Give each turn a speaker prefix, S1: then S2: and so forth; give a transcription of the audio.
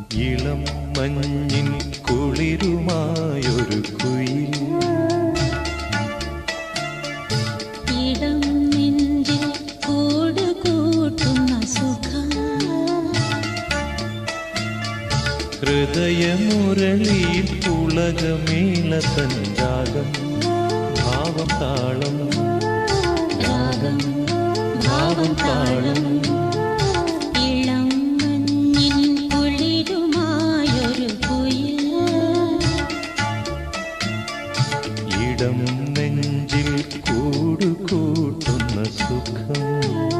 S1: ഇളം മഞ്ഞിൻ കുളിരുമായൊരു കുയിൽ.
S2: ഇടം നെഞ്ചിൽ കൂട് കൂട്ടുന്ന സുഖം.
S1: ഹൃദയമുരളിയിൽ പുളകമേള തഞ്ചാകം ഭാവം താളം. ഭാവം താളം. കൂട്ടുന്ന സുഖം.